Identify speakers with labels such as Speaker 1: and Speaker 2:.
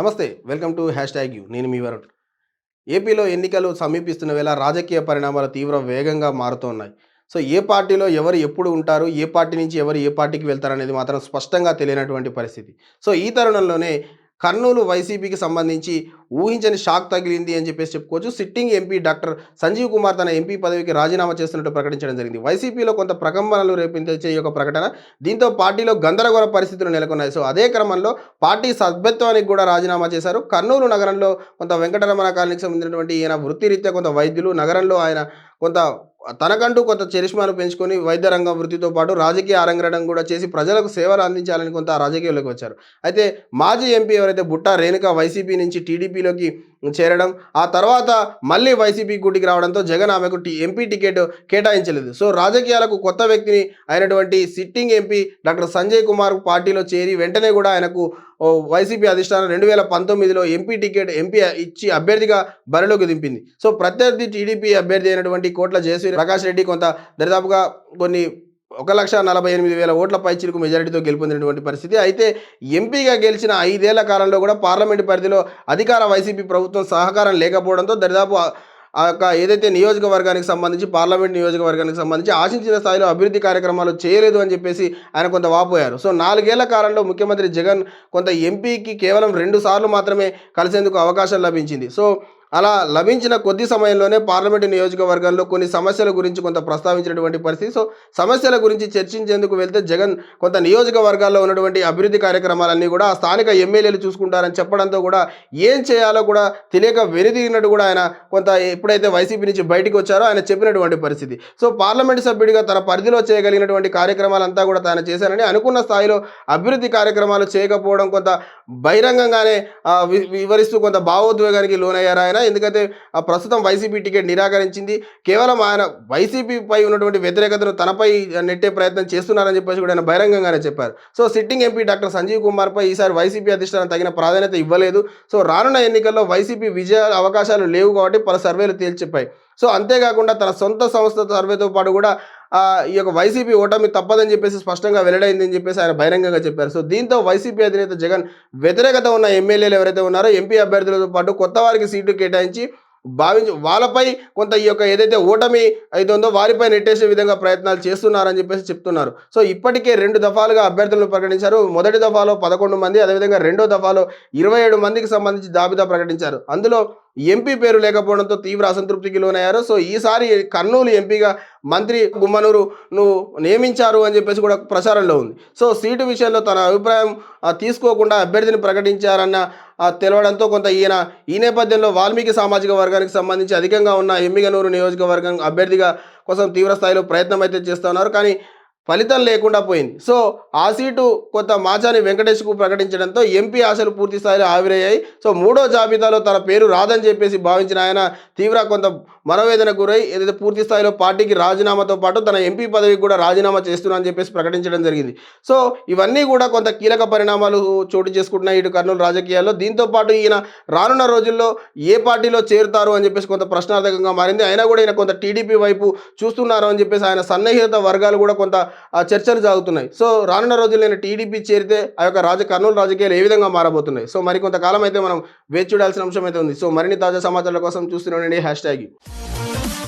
Speaker 1: నమస్తే welcome to hashtag you. నేను మీ వరుణ్. ఏపీలో ఎన్నికలు సమీపిస్తున్న వేళ రాజకీయ పరిణామాలు తీవ్ర వేగంగా మారుతున్నాయి. సో ఏ పార్టీలో ఎవరు ఎప్పుడు ఉంటారు ఏ పార్టీ నుంచి ఎవరు ఏ పార్టీకి వెళ్తారు అనేది మాత్రం స్పష్టంగా తెలియనటువంటి పరిస్థితి. సో ఈ తరుణంలోనే కర్నూలు వైసీపీకి సంబంధించి ఊహించని షాక్ తగిలింది అని చెప్పేసి చెప్పుకోవచ్చు. Sitting MP doctor Sanjeev Kumar తన ఎంపీ పదవికి రాజీనామా చేస్తున్నట్టు ప్రకటించడం జరిగింది. వైసీపీలో కొంత ప్రకంపనలు రేపించే ఈ యొక్క ప్రకటన దీంతో పార్టీలో గందరగోళ పరిస్థితులు నెలకొన్నాయి. సో అదే క్రమంలో పార్టీ సభ్యత్వానికి కూడా రాజీనామా చేశారు. కర్నూలు నగరంలో కొంత వెంకటరమణ కాలనీకి సంబంధించినటువంటి ఈయన వృత్తిరీత్యా కొంత వైద్యులు నగరంలో ఆయన కొంత తనకంటూ కొంత చరిష్మాను పెంచుకొని వైద్య రంగ వృత్తితో పాటు రాజకీయ అరంగడం కూడా చేసి ప్రజలకు సేవలు అందించాలని కొంత రాజకీయాల్లోకి వచ్చారు. అయితే మాజీ ఎంపీ ఎవరైతే బుట్టా రేణుక వైసీపీ నుంచి టీడీపీలోకి చేరడం. ఆ తర్వాత మళ్ళీ వైసీపీ గుడికి రావడంతో జగన్ ఆమెకు ఎంపీ టికెట్ కేటాయించలేదు. సో రాజకీయాలకు కొత్త వ్యక్తిని అయినటువంటి sitting MP doctor Sanjay Kumar పార్టీలో చేరి వెంటనే కూడా ఆయనకు ఓ వైసీపీ అధిష్టానం రెండు వేల పంతొమ్మిదిలో ఎంపీ టికెట్ ఎంపీ ఇచ్చి అభ్యర్థిగా బరిలోకి దింపింది. సో ప్రత్యర్థి టీడీపీ అభ్యర్థి అయినటువంటి కోట్ల జయశ్రీ ప్రకాష్ రెడ్డి కొంత దరిదాపుగా కొన్ని ఒక లక్ష నలభై ఎనిమిది వేల ఓట్ల పైచిలకు మెజారిటీతో గెలుపొందినటువంటి పరిస్థితి. అయితే ఎంపీగా గెలిచిన ఐదేళ్ళ కాలంలో కూడా పార్లమెంటు పరిధిలో అధికార వైసీపీ ప్రభుత్వం సహకారం లేకపోవడంతో దరిదాపు ఆ- ఆ యొక్క ఏదైతే నియోజకవర్గానికి సంబంధించి పార్లమెంట్ నియోజకవర్గానికి సంబంధించి ఆశించిన స్థాయిలో అభివృద్ధి కార్యక్రమాలు చేయలేదు అని చెప్పేసి ఆయన కొంత వాపోయారు. సో నాలుగేళ్ళ కాలంలో ముఖ్యమంత్రి జగన్ కొంత ఎంపీకి కేవలం రెండు సార్లు మాత్రమే కలిసేందుకు అవకాశం లభించింది. సో అలా లభించిన కొద్ది సమయంలోనే పార్లమెంటు నియోజకవర్గంలో కొన్ని సమస్యల గురించి కొంత ప్రస్తావించినటువంటి పరిస్థితి. సో సమస్యల గురించి చర్చించేందుకు వెళ్తే జగన్ కొంత నియోజకవర్గాల్లో ఉన్నటువంటి అభివృద్ధి కార్యక్రమాలన్నీ కూడా స్థానిక ఎమ్మెల్యేలు చూసుకుంటారని చెప్పడంతో కూడా ఏం చేయాలో కూడా తెలియక వెనుదిగినట్టు కూడా ఆయన కొంత ఎప్పుడైతే వైసీపీ నుంచి బయటికి వచ్చారో ఆయన చెప్పినటువంటి పరిస్థితి. సో పార్లమెంటు సభ్యుడిగా తన పరిధిలో చేయగలిగినటువంటి కార్యక్రమాలంతా కూడా తాను చేశానని అనుకున్న స్థాయిలో అభివృద్ధి కార్యక్రమాలు చేయకపోవడం కొంత బహిరంగంగానే వి- వివరిస్తూ కొంత భావోద్వేగానికి లోనయ్యారు ఆయన? ఎందుకంటే ఆ ప్రస్తుతం వైసీపీ టికెట్ నిరాకరించింది. కేవలం ఆయన వైసీపీపై ఉన్నటువంటి వ్యతిరేకతను తనపై నెట్టే ప్రయత్నం చేస్తున్నారని చెప్పేసి కూడా ఆయన బహిరంగంగానే చెప్పారు. So sitting MP doctor Sanjeev కుమార్పై ఈసారి వైసీపీ అధిష్టానం తగిన ప్రాధాన్యత ఇవ్వలేదు. సో రానున్న ఎన్నికల్లో వైసీపీ విజయ అవకాశాలు లేవు కాబట్టి పలు సర్వేలు తేల్చెప్పాయి సో అంతేకాకుండా తన సొంత సంస్థ సర్వేతో పాటు కూడా ఈ యొక్క వైసీపీ ఓటమి తప్పదని చెప్పేసి స్పష్టంగా వెల్లడైందని చెప్పేసి ఆయన బహిరంగంగా చెప్పారు. సో దీంతో వైసీపీ అధినేత జగన్ వ్యతిరేకత ఉన్న ఎమ్మెల్యేలు ఎవరైతే ఉన్నారో ఎంపీ అభ్యర్థులతో పాటు కొత్త వారికి సీటు కేటాయించి భావించి వాళ్ళపై కొంత ఈ యొక్క ఏదైతే ఓటమి అయితే ఉందో వారిపై నెట్టేసే విధంగా ప్రయత్నాలు చేస్తున్నారని చెప్పేసి చెప్తున్నారు. సో ఇప్పటికే రెండు దఫాలుగా అభ్యర్థులను ప్రకటించారు. మొదటి దఫాలో పదకొండు మంది అదేవిధంగా రెండో దఫాలో ఇరవై ఏడు మందికి సంబంధించి జాబితా ప్రకటించారు. అందులో ఎంపీ పేరు లేకపోవడంతో తీవ్ర అసంతృప్తికి లోనయ్యారు. సో ఈసారి కర్నూలు ఎంపీగా మంత్రి గుమ్మనూరు నువ్వు నియమించారు అని చెప్పేసి కూడా ప్రచారంలో ఉంది. సో సీటు విషయంలో తన అభిప్రాయం తీసుకోకుండా అభ్యర్థిని ప్రకటించారన్న తెలవడంతో కొంత ఈయన ఈ నేపథ్యంలో వాల్మీకి సామాజిక వర్గానికి సంబంధించి అధికంగా ఉన్న ఎమ్మిగనూరు నియోజకవర్గం అభ్యర్థిగా కోసం తీవ్ర స్థాయిలో ప్రయత్నం అయితే చేస్తున్నారు కానీ ఫలితం లేకుండా పోయింది. సో ఆ సీటు కొంత మాచాని వెంకటేష్కు ప్రకటించడంతో ఎంపీ ఆశలు పూర్తిస్థాయిలో ఆవిరయ్యాయి. సో మూడో జాబితాలో తన పేరు రాదని చెప్పేసి భావించిన ఆయన తీవ్ర కొంత మనోవేదన గురై ఏదైతే పూర్తి స్థాయిలో పార్టీకి రాజీనామాతో పాటు తన ఎంపీ పదవికి కూడా రాజీనామా చేస్తున్నా అని చెప్పేసి ప్రకటించడం జరిగింది. సో ఇవన్నీ కూడా కొంత కీలక పరిణామాలు చోటు చేసుకుంటున్నాయి ఇటు కర్నూలు రాజకీయాల్లో. దీంతో పాటు ఈయన రానున్న రోజుల్లో ఏ పార్టీలో చేరుతారు అని చెప్పేసి కొంత ప్రశ్నార్థకంగా మారింది. అయినా కూడా ఈయన కొంత టీడీపీ వైపు చూస్తున్నారు అని చెప్పేసి ఆయన సన్నిహిత వర్గాలు కూడా కొంత చర్చలు సాగుతున్నాయి. సో రానున్న రోజుల్లో నేను టీడీపీ చేరితే ఆ యొక్క రాజ కర్నూలు రాజకీయాలు ఏ విధంగా మారబోతున్నాయి? సో మరి కొంతకాలం అయితే మనం వేచి చూడాల్సిన అంశం అయితే ఉంది. సో మరిన్ని తాజా సమాచారాల కోసం చూస్తున్నాండి హ్యాష్ ట్యాగ్ Bye.